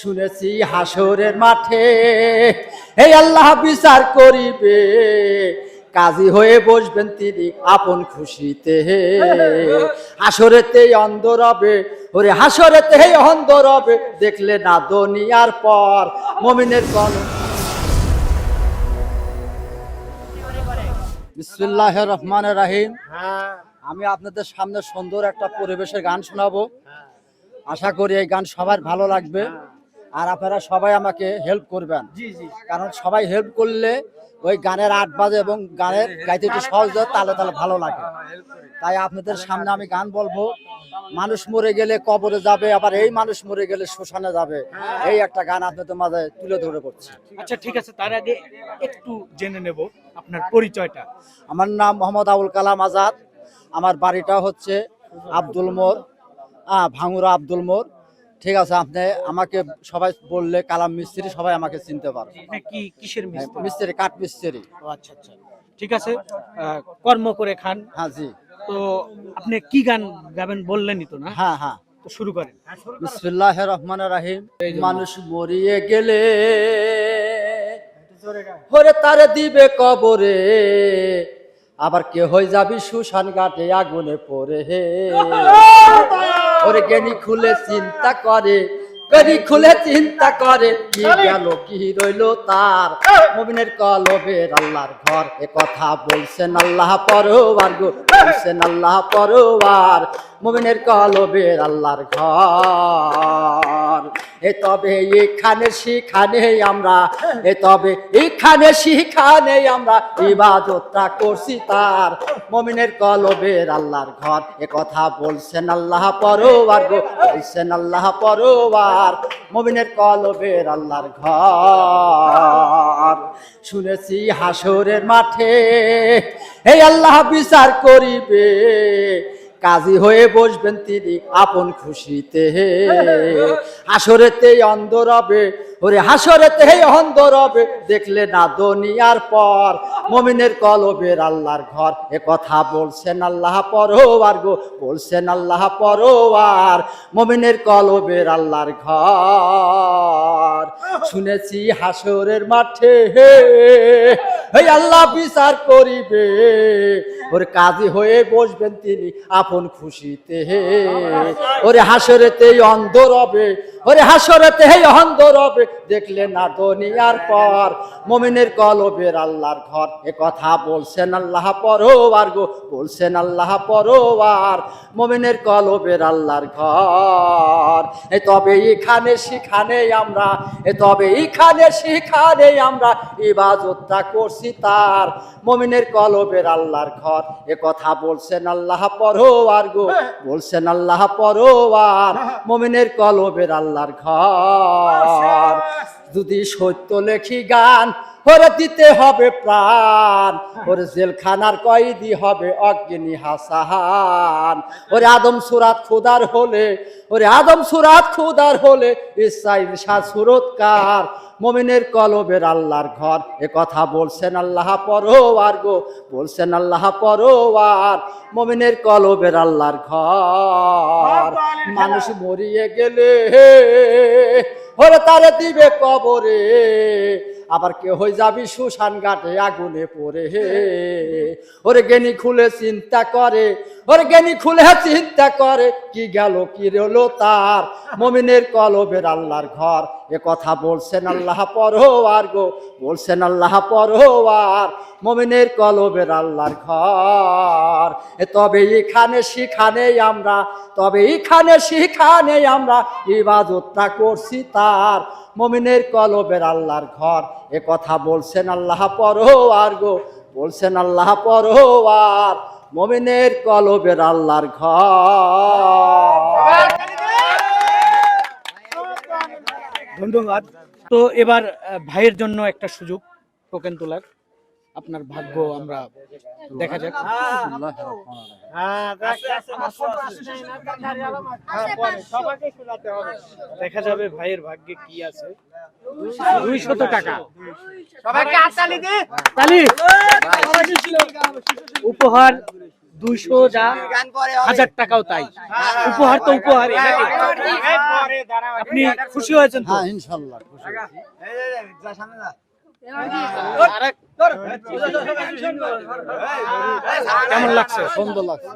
শুনেছি হাসরের মাঠে এই আল্লাহ বিচার করিবে। কাজী হয়ে বসবেন তিনি আপন খুশিতে। হাসরেতে অন্ধ রবে ওরে হাসরেতে অন্ধ রবে দেখলে না দুনিয়ার পর, মমিনের কন বিসমুল্লাহ রহমান রাহিম। আমি আপনাদের সামনে সুন্দর একটা পরিবেশের গান শোনাবো। আশা করি এই গান সবার ভালো লাগবে। আর আপনারা সবাই আমাকে হেল্প করবেন। কারণ সবাই হেল্প করলে ওই গানের আট বাজে এবং গানের গাইতে একটু সহজ তাহলে তাহলে ভালো লাগে। তাই আপনাদের সামনে আমি গান বলব। মানুষ মরে গেলে কবরে যাবে আবার এই মানুষ মরে গেলে শ্মশানে যাবে। এই একটা গান আপনাদের মাঝে তুলে ধরে করছি। আচ্ছা ঠিক আছে তার আগে একটু জেনে নেব আপনার পরিচয়টা। আমার নাম মোহাম্মদ আবুল কালাম আজাদ। আমার বাড়িটা হচ্ছে আব্দুল মোর ভাঙুরা আব্দুল মোর ঠিক আছে আপনি আমাকে সবাই বললে কালাম মিস্ত্রি সবাই আমাকে চিনতে পারে কি কিসের মিস্ত্রি? মিস্ত্রি কাঠ মিস্ত্রি। ও আচ্ছা আচ্ছা। ঠিক আছে কর্ম করে খান। হ্যাঁ জি। তো আপনি কি গান গাবেন বললেনই তো না? হ্যাঁ হ্যাঁ। তো শুরু করেন। বিসমিল্লাহ রহমান রাহিম। মানুষ মরিয়ে গেলে হরে তারে দিবে কবরে আবার কে হয়ে যাবি সুশান ঘাটে আগুনে পড়ে। হে ওরে জ্ঞানী খুলে চিন্তা করে জ্ঞানী খুলে চিন্তা করে কি গেল কি রইল তার? মবিনের কলবের আল্লাহর ঘর এ কথা বলছেন আল্লাহ পরোবার গো বলছেন আল্লাহ পরোবার মবিনের কলবের আল্লাহর ঘর। এ তবে এখানে শিখানে আমরা এ তবে এখানে শিখানে আমরা ইবাদতটা করছি তার। মমিনের কলবের আল্লাহর ঘর। এ কথা বলছেন আল্লাহ পরোবার গো, বলছেন আল্লাহ পরোবার মমিনের কলবের আল্লাহর ঘর। শুনেছি হাসরের মাঠে এই আল্লাহ বিচার করিবে। কাজী হয়ে বসবেন তিনি আপন খুশিতে। হাসরেতে অন্ধ রবে ওরে হাসরেতে অন্ধ রবে, দেখলে না দুনিয়ার পর। মমিনের কলবের আল্লাহর ঘর, এ কথা বলছেন আল্লাহ পরোয়ার গো, বলছেন আল্লাহ পরোয়ার। মমিনের কলবের আল্লাহর ঘর। শুনেছি হাসরের মাঠে হে এই আল্লাহ বিচার করিবে। ওর কাজী হয়ে বসবেন তিনি আপন খুশিতে হে। ওরে হাসরেতে অন্ধ রবে, ওরে হাসরেতে অন্ধ রবে দেখলে না দুনিয়ার পর। মমিনের কলবের আল্লাহর ঘর। এ কথা বলছেন আল্লাহ পরোয়ার গো। বলছেন আল্লাহ পরোয়ার। মমিনের কলবের আল্লাহর ঘর। এ তবে এখানে সেখানে আমরা, এ তবে এখানে সেখানে আমরা ইবাদতটা করছি তার। মমিনের কলবের আল্লাহর ঘর। এ কথা বলছেন আল্লাহ পরোয়ার গো। বলছেন আল্লাহ পরোয়ার। মমিনের কলবের আল্লাহর ঘর। যদি সত্য লেখি গান ওরে দিতে হবে প্রাণ। ওরে জেলখানার কয়েদি হবে অজ্ঞানী হাসাহান ওরে আদম সুরাত খুদার হলে ওরে আদম সুরাত খুদার হলে ইসাইল শাহ সুরতকার মমিনের কলবের আল্লাহর ঘর এ কথা বলছেন আল্লাহ পরোয়ার গো বলছেন আল্লাহ পরোয়ার। মমিনের কলবের আল্লাহর ঘর। মানুষ মরিয়ে গেলে ওরে তারে দিবে কবরে। আবার কে হয়ে যাবি সুশান ঘাটে আগুনে পড়ে। হে ওরে গেনি খুলে চিন্তা করে ওরে জ্ঞানী খুলে চিন্তা করে, কি গেল? কি রলো তার? মমিনের কলবের আল্লাহর ঘর। এ কথা বলছেন আল্লাহ পরোয়ার গো, বলছেন আল্লাহ পরোয়ার। মমিনের কলবের আল্লাহর ঘর। এ তবে এখানে সেখানে আমরা, তবে এখানে সেখানে আমরা ইবাদতটা করছি তার। মমিনের কলবের আল্লাহর ঘর। এ কথা বলছেন আল্লাহ পরোয়ার গো, বলছেন আল্লাহ পরোয়ার। মমিনের কলবের আল্লাহর ঘর। ধন্যবাদ। তো এবার ভাইয়ের জন্য একটা সুযোগ টোকেন তোলার। আপনার ভাগ্য আমরা দেখা যাক। দেখা যাবে ভাইয়ের ভাগ্যে কি আছে। দুইশত টাকা। তালি উপহার দুইশো যা হাজার টাকাও তাই উপহার তো উপহার আপনি খুশি হয়েছেন হ্যাঁ ইনশাল্লাহ কেমন লাগছে সুন্দর লাগছে